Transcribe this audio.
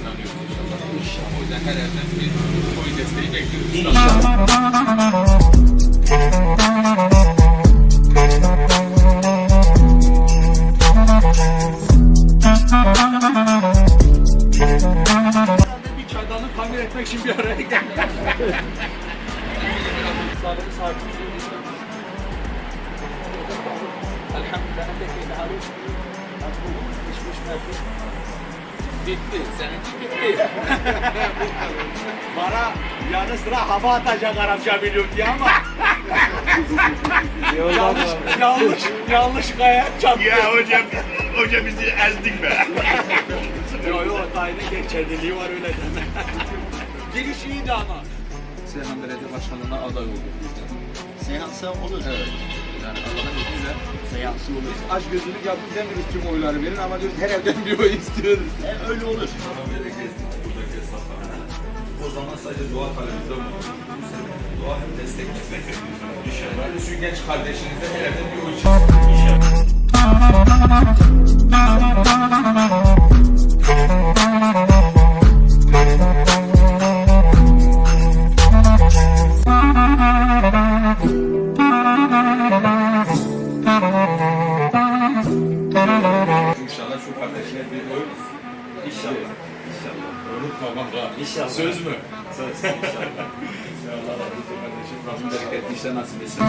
inanıyoruz inşallah. O yüzden her yerden bir oy desteği bekliyoruz. İnşallah. Etmek için bir araya geldik. Elhamdülillah. İşmiş mevcut. Bitti. Seninki bitti. Bana yanı sıra hava atacak Arapça biliyor diye ama yanlış, yanlış, yanlış kaya çarptı. Ya hocam, hocam bizi ezdin be. Yok yok dayının geçerliliği var öyle deme. Giriş iyiydi ama. Seyhan Belediye Başkanlığı'na aday biz de. Seansı olur. Evet. Yani Allah'ın izniyle Seansı olur. aç gözlülük yapıp demiyoruz tüm oyları verin ama diyoruz her evden bir oy istiyoruz. E, öyle olur. O zaman sadece dua talebinde mi? Dua hem desteklemek. İnşallah. Şu genç kardeşinize her evden bir oy çıksın. İnşallah kardeşine bir oy. İnşallah. İnşallah. Unutma bak İnşallah. Söz mü? Söz. İnşallah. Ya Allah razı olsun kardeşim. Rabbim bereketli işler nasip etsin.